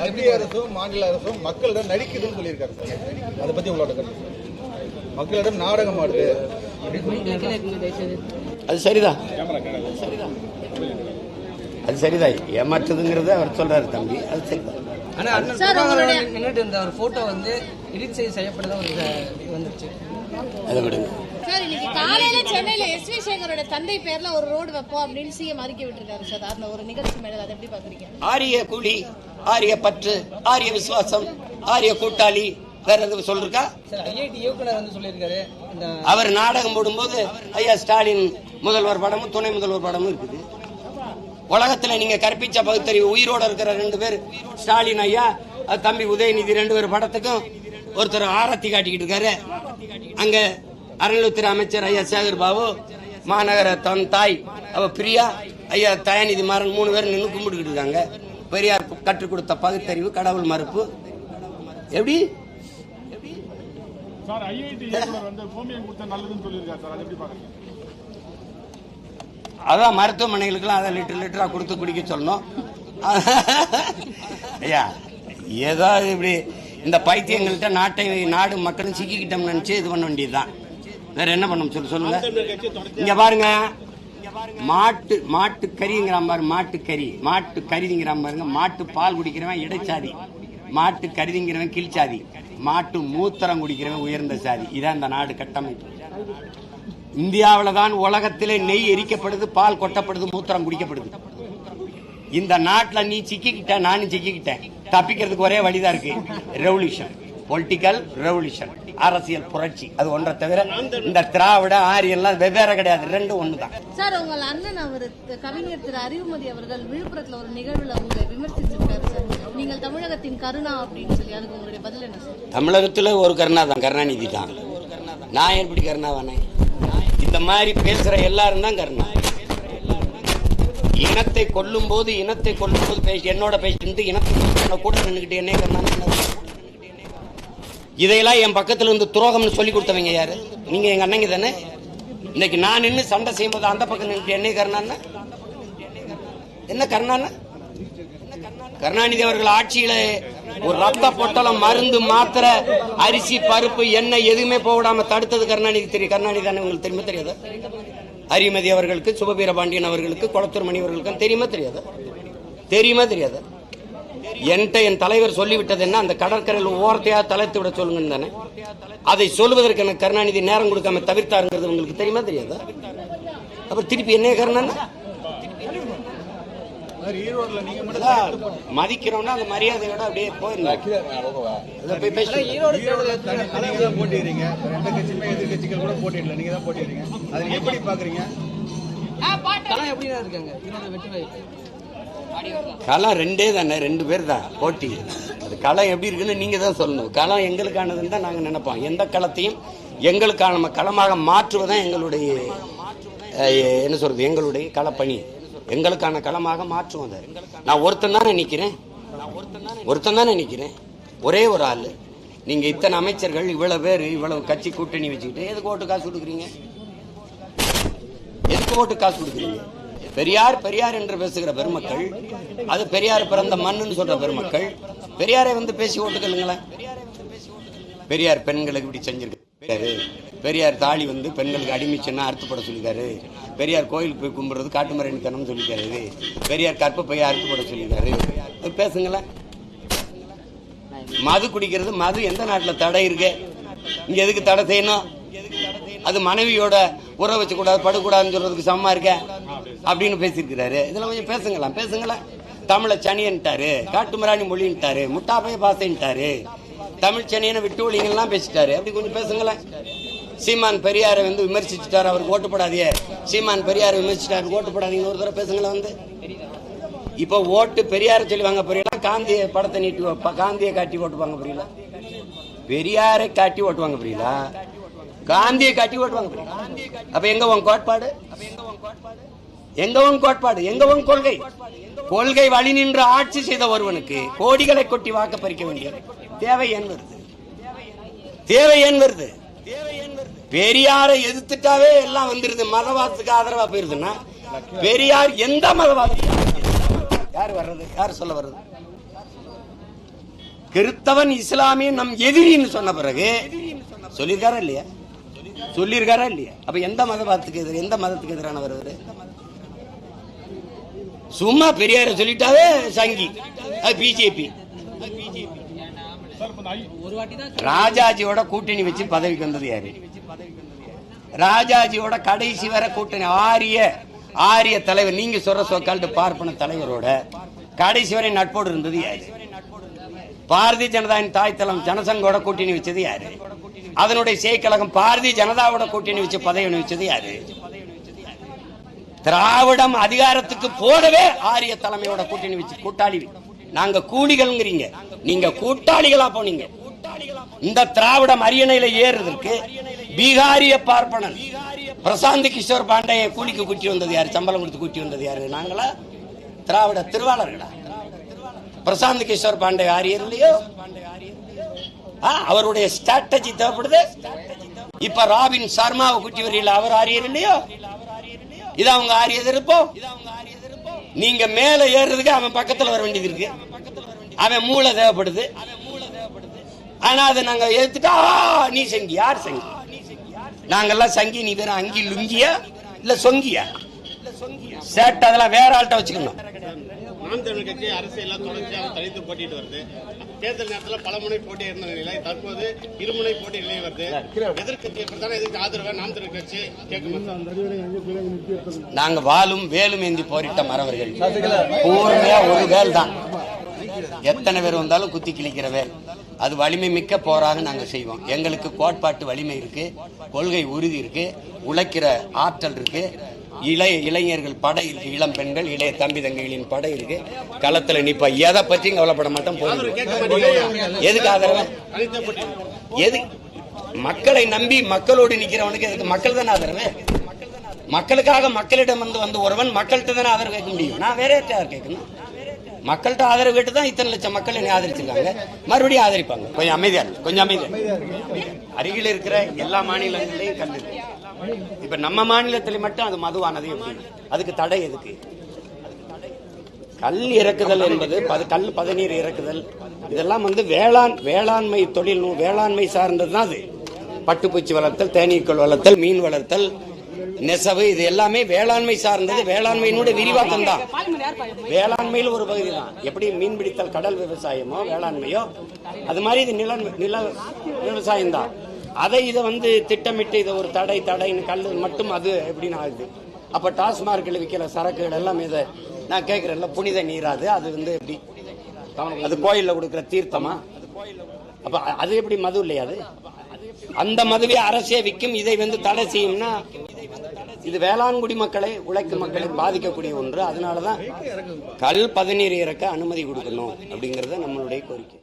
மத்திய அரசும் மாநில அரசும் மக்களிடம் நடிக்குதுன்னு சொல்லியிருக்காரு சார் அதை பத்தி உங்களோட கருத்து? மக்களிடம் நாடகம் ஆடுது. அது சரிதான். அது சரிதான். ஏமாற்றுதுங்கிறத அவர் சொல்றாரு தம்பி. அது சரிதான். ஆனா அண்ணன் நின்னுட்டு இருந்த ஒரு போட்டோ வந்து எடிட் செய்ய செய்யப்பட்டதா ஒரு வந்துருச்சு. அதை விடுங்க சார் இன்னைக்கு காலையில சென்னையில எஸ் வி சேகரோட தந்தை பேர்ல ஒரு ரோடு வைப்போம் அப்படின்னு சிஎம் அறிக்கை விட்டுருக்காரு சார். அந்த ஒரு நிகழ்ச்சி மேல அதை எப்படி பாக்குறீங்க ஆரிய கூலி ஆரிய பற்று ஆரிய விசுவாசம் ஆரிய கூட்டாளி வேற எதுவும் சொல்லிருக்கா? அவர் நாடகம் போடும்போது ஐயா ஸ்டாலின் முதல்வர் படமும் துணை முதல்வர் படமும் இருக்குது. உலகத்துல நீங்க கற்பிச்ச பகுத்தறிவு உயிரோட இருக்கிற ரெண்டு பேர் ஸ்டாலின் ஐயா அது தம்பி உதயநிதி ரெண்டு பேர் படத்துக்கும் ஒருத்தர் ஆரத்தி காட்டிக்கிட்டு இருக்காரு. அங்க அறநிலையத்துறை அமைச்சர் ஐயா சேகர் பாபு மாநகர தன் தாய் அவ பிரியா ஐயா தயாநிதி மாறன் மூணு பேர் நின்று கும்பிட்டுக்கிட்டு இருக்காங்க. பெரியார் கற்றுக் கொடுத்த பகுத்தறிவு கடவுள் மறுப்பு. எப்படி? அதான் மருத்துவமனைகளுக்கெல்லாம் அதை லிட்டர் லிட்டரா கொடுத்து குடிக்க சொல்லணும். ஐயா ஏதோ இப்படி இந்த பைத்தியங்கள்ட்ட நாட்டை நாடு மக்களும் சிக்கிக்கிட்டோம்னு நினைச்சு இது பண்ண வேண்டியதுதான். வேற என்ன பண்ண சொல்லு சொல்லுங்க. இங்க பாருங்க. மாட்டு மாட்டு கறிங்கிறான் பாரு மாட்டு கறி மாட்டு கறிங்கிறான் பாருங்க மாட்டு பால் குடிக்கிறவன் இடைச்சாதி. மாட்டு கருதிங்கிறவன் கீழ்ச்சாதி. மாட்டு மூத்திரம் குடிக்கிறவன் உயர்ந்த சாதி. இதான் இந்த நாடு கட்டமைப்பு. இந்தியாவில் தான் உலகத்திலே நெய் எரிக்கப்படுது பால் கொட்டப்படுது மூத்திரம் குடிக்கப்படுது. இந்த நாட்டில் நீ சிக்கிக்கிட்ட நானும் சிக்கிக்கிட்டேன். தப்பிக்கிறதுக்கு ஒரே வழிதான் இருக்கு. ரெவல்யூஷன் பொலிட்டிக்கல் ரெவல்யூஷன் அரசியல் புரட்சி. அது ஒன்றை தவிர இந்த திராவிட ஆரியெல்லாம் வெவ்வேறு கிடையாது. ரெண்டும் ஒன்று தான் சார் உங்கள் அண்ணன் அவர் கவிஞர் திரு அறிவுமதி அவர்கள் விழுப்புரத்துல ஒரு நிகழ்வுல உங்களை விமர்சிச்சிருக்காரு சார். நீங்கள் தமிழகத்தின் கருணா அப்படின்னு சொல்லி அதுக்கு உங்களுடைய பதில் என்ன சார்? தமிழகத்தில் ஒரு கருணா தான் கருணாநிதி தான் நான் எப்படி கருணாவானே? இந்த மாதிரி பேசுற எல்லாரும் தான் கருணா. இனத்தை கொல்லும் போது இனத்தை கொல்லும் போது பேசி என்னோட பேசிட்டு இனத்தை கூட நின்றுக்கிட்டு என்ன இதையெல்லாம் என் பக்கத்துல இருந்து துரோகம்னு சொல்லி கொடுத்தவங்க யாரு நீங்க எங்க அண்ணங்க தானே இன்னைக்கு நான் நின்று சண்டை செய்யும்போது அந்த பக்கம் நின்றுட்டு என்ன கருணான்னு என்ன கருணான்னு கருணாநிதி அவர்கள் ஆட்சியில ஒரு ரத்த பொட்டலம் மருந்து மாத்திரை அரிசி பருப்பு எண்ணெய் எதுவுமே போடாம தடுத்தது கருணாநிதி தெரியும் கருணாநிதி தானே உங்களுக்கு தெரியுமா தெரியாது அரிமதி அவர்களுக்கு சுபவீர பாண்டியன் அவர்களுக்கு குளத்தூர் மணி அவர்களுக்கு தெரியுமா தெரியாது? தெரியுமா தெரியாது? என்கிட்ட என் தலைவர் சொல்லிவிட்டது என்ன? அந்த கடற்கரையில் ஓரத்தையா தலைத்து விட சொல்லுங்க தானே. அதை சொல்வதற்கு எனக்கு கருணாநிதி நேரம் கொடுக்காம தவிர்த்தாருங்கிறது உங்களுக்கு தெரியுமா தெரியாதா? அப்புறம் திருப்பி என்ன கருணா சார் ஈரோடுல நீங்க மட்டும் மதிக்கிறோம்னா அந்த மரியாதையோட அப்படியே போயிருந்தோம் போய் பேசுறேன் ஈரோடுல தனி நீங்க தான் போட்டிடுறீங்க ரெண்டு கட்சியுமே எதிர்கட்சிகள் கூட போட்டிடல. நீங்க தான் போட்டிடுறீங்க அதை நீங்க எப்படி பாக்குறீங்க? களம் எப்படிதான் இருக்காங்க? ஈரோடு வெற்றி வாய்ப்பு. களம் ரெண்டே தானே ரெண்டு பேர் தான் போட்டி. அது களம் எப்படி இருக்குன்னு நீங்க தான் சொல்லணும். களம் எங்களுக்கானதுன்னு தான் நாங்க நினைப்போம். எந்த களத்தையும் எங்களுக்கான களமாக மாற்றுவதான் எங்களுடைய என்ன சொல்றது எங்களுடைய களப்பணி. எங்களுக்கான களமாக மாற்றுவோம் அதை. நான் ஒருத்தன் தானே நிற்கிறேன் ஒருத்தன் தானே நிற்கிறேன் ஒரே ஒரு ஆள். நீங்கள் இத்தனை அமைச்சர்கள் இவ்வளோ பேர் இவ்வளவு கட்சி கூட்டணி வச்சுக்கிட்டு எதுக்கு ஓட்டு காசு கொடுக்குறீங்க? எதுக்கு ஓட்டு காசு கொடுக்குறீங்க? பெரியார் பெரியார் என்று பேசுகிற பெருமக்கள் அது பெரியார் பிறந்த மண்ணுன்னு சொல்ற பெருமக்கள் பெரியாரை வந்து பேசி ஓட்டுக்கலுங்களேன் பெரியார் பெண்களுக்கு இப்படி செஞ்சிருக்காரு பெரியார் தாலி வந்து பெண்களுக்கு அடிமைச்சுன்னா அறுத்துப்பட சொல்லியிருக்காரு பெரியார் கோயிலுக்கு போய் கும்பிட்றது காட்டுமரணித்தனம் சொல்லிக்காரு பெரியார் கற்பப்பையை அறுத்துப்பட சொல்லியிருக்காரு பேசுங்களேன் மது குடிக்கிறது மது எந்த நாட்டில் தடை இருக்கு? இங்கே எதுக்கு தடை செய்யணும்? அது மனைவியோட உறவு வச்சக்கூடாது படக்கூடாதுன்னு சொல்றதுக்கு சமமா இருக்க? அப்படின்னு பேசியிருக்கிறாரு. இதெல்லாம் கொஞ்சம் பேசுங்களேன் பேசுங்களேன். தமிழை சனியன்ட்டாரு காட்டுமராணி மொழின்ட்டாரு முட்டாப்பைய பாசைன்ட்டாரு. தமிழ் சனியனை விட்டு ஒழிங்கெல்லாம் பேசிட்டாரு. அப்படி கொஞ்சம் பேசுங்களேன். சீமான் பெரியாரை வந்து விமர்சிச்சுட்டார். அவருக்கு ஓட்டு போடாதே சீமான் பெரியாரை விமர்சிச்சிட்டார். ஓட்டு போடாதீங்கன்னு ஒரு தடவை பேசுங்களேன் வந்து. இப்போ ஓட்டு பெரியாரை சொல்லி வாங்க போறீங்களா காந்திய படத்தை நீட்டி காந்தியை காட்டி ஓட்டு வாங்க போறீங்களா பெரியாரை காட்டி ஓட்டு வாங்க போறீங்களா காந்தியை காட்டி ஓட்டு வாங்க போறீங்களா அப்ப எங்க உன் கோட்பாடு? எங்க உன் கோட்பாடு? எங்க உன் கொள்கை? கொள்கை வழி நின்று ஆட்சி செய்த ஒருவனுக்கு கோடிகளை கொட்டி வாக்க பறிக்க வேண்டிய தேவை ஏன் வருது? தேவை ஏன் வருது? பெரியாரை எதிர்த்துட்டாவே எல்லாம் வந்துருது. மதவாதத்துக்கு ஆதரவா போயிருதுன்னா பெரியார் எந்த மதவாதத்துக்கு யார் வர்றது? யார் சொல்ல வர்றது? கிறிஸ்தவன் இஸ்லாமிய நம் எதிரின்னு சொன்ன பிறகு சொல்லியிருக்காரா இல்லையா? சொல்லியிருக்காரா இல்லையா? அப்ப எந்த மதவாதத்துக்கு எதிர் எந்த மதத்துக்கு எதிரானவர் அவரு சும்மா பெரியார சொல்லிட்டாவே சங்கி. அது பிஜேபி. ராஜாஜியோட கூட்டணி வச்சு பதவிக்கு வந்தது யாரு? ராஜாஜியோட கடைசி வரை கூட்டணி. ஆரிய ஆரிய தலைவர் நீங்க சொல்ற சொக்கால்ட்டு பார்ப்பன தலைவரோட கடைசி வரை நட்போடு இருந்தது யாரு? பாரதிய ஜனதாவின் தாய் தளம் ஜனசங்கோட கூட்டணி வச்சது யாரு? அதனுடைய செய்கழகம் பாரதிய ஜனதாவோட கூட்டணி வச்சு பதவி வச்சது யாரு? திராவிடம் அதிகாரத்துக்கு போடவே ஆரிய தலைமையோட கூட்டணி வச்சு கூட்டாளி. நாங்க கூலிகள்ங்கிறீங்க. நீங்க கூட்டாளிகளா போனீங்க. இந்த திராவிடம் அரியணையில ஏறுறதுக்கு பீகாரிய பார்ப்பனன். பிரசாந்த் கிஷோர் பாண்டைய கூலிக்கு கூட்டி வந்தது யாரு? சம்பளம் கொடுத்து கூட்டி வந்தது யாரு? நாங்களா? திராவிட திருவாளர்களா? பிரசாந்த் கிஷோர் பாண்டே ஆரியர் இல்லையோ ஆ, அவருடைய ஸ்ட்ராட்டஜி தேவைப்படுது. இப்ப ராபின் சர்மாவை குட்டி வரையில் அவர் ஆரியர் இல்லையோ இது அவங்க ஆரிய எதிர்ப்போம் நீங்க மேல ஏறுறதுக்கு அவன் பக்கத்துல வர வேண்டியது இருக்கு. அவன் மூளை தேவைப்படுது. ஆனா அதை நாங்க ஏத்துட்டா நீ செங்கி யார் செங்கி நாங்கெல்லாம் சங்கி நீ வேற அங்கி லுங்கியா? இல்ல சொங்கியா? சேட்டை அதெல்லாம் வேற ஆள்கிட்ட வச்சுக்கணும். நாம் தமிழ் கட்சி அரசியலாம் தொடர்ச்சியாக தனித்து போட்டிட்டு வருது. தேர்தல் நேரத்தில் பல முனை போட்டி இருந்த நிலை தற்போது இருமுனை போட்டி நிலை வருது. எதிர்கட்சி பிரதான எதிர்க்கு ஆதரவாக நாம் தமிழ் கட்சி கேட்கும் நாங்க வாலும் வேலும் ஏந்தி போரிட்ட மறவர்கள். பூர்மையா ஒரு வேல் தான் எத்தனை பேர் வந்தாலும் குத்தி கிழிக்கிற வேல். அது வலிமை மிக்க போராக நாங்கள் செய்வோம். எங்களுக்கு கோட்பாட்டு வலிமை இருக்கு கொள்கை உறுதி இருக்கு உழைக்கிற ஆற்றல் இருக்கு இளைய இளைஞர்கள் படை இருக்கு இளம் பெண்கள் இளைய தம்பி தங்கைகளின் படை இருக்கு. களத்துல நிப்ப எதை பற்றியும் கவலைப்பட மாட்டோம் போதும் எதுக்கு ஆதரவு எது? மக்களை நம்பி மக்களோடு நிக்கிறவனுக்கு எதுக்கு? மக்கள் தானே ஆதரவு? மக்களுக்காக மக்களிடம் வந்து வந்து ஒருவன் மக்கள்கிட்ட தானே ஆதரவு கேட்க முடியும். நான் வேற யார் கேட்கணும்? மக்கள்கிட்ட ஆதரவு கேட்டு தான் இத்தனை லட்சம் மக்கள் என்னை ஆதரிச்சிருக்காங்க. மறுபடியும் ஆதரிப்பாங்க. கொஞ்சம் அமைதியா இரு, கொஞ்சம் அமைதியா அருகில் இருக்கிற எல்லா மாநிலங்களையும் கண்டு. இப்ப நம்ம மாநிலத்தில் மட்டும் அது மதுவானது எப்படி? அதுக்கு தடை எதுக்கு? கல் இறக்குதல் என்பது பது கல் பதநீர் இறக்குதல். இதெல்லாம் வந்து வேளாண் வேளாண்மை தொழில் வேளாண்மை சார்ந்தது தான் அது. பட்டுப்பூச்சி வளர்த்தல் தேனீக்கள் வளர்த்தல் மீன் வளர்த்தல் நெசவு இது எல்லாமே வேளாண்மை சார்ந்தது. வேளாண்மையினுடைய விரிவாக்கம் தான். வேளாண்மையில் ஒரு பகுதி தான். எப்படி மீன் பிடித்தல் கடல் விவசாயமோ வேளாண்மையோ அது மாதிரி இது நில நில விவசாயம் தான். அதை இதை வந்து திட்டமிட்டு இதை ஒரு தடை தடைன்னு கல் மட்டும் அது எப்படின்னு ஆகுது. அப்ப டாஸ்மார்க்கில் விற்கிற சரக்குகள் எல்லாம் இதை நான் கேட்கிறேன்ல புனித நீராது அது வந்து எப்படி? அது கோயில்ல கொடுக்கிற தீர்த்தமா? அப்ப அது எப்படி மது இல்லையா அது? அந்த மதுவை அரசே விற்கும் இதை வந்து தடை செய்யும்னா இது வேளாண்குடி மக்களை உழைக்கும் மக்களை பாதிக்கக்கூடிய ஒன்று. அதனாலதான் கல் பதநீர் இறக்க அனுமதி கொடுக்கணும் அப்படிங்கறது நம்மளுடைய கோரிக்கை.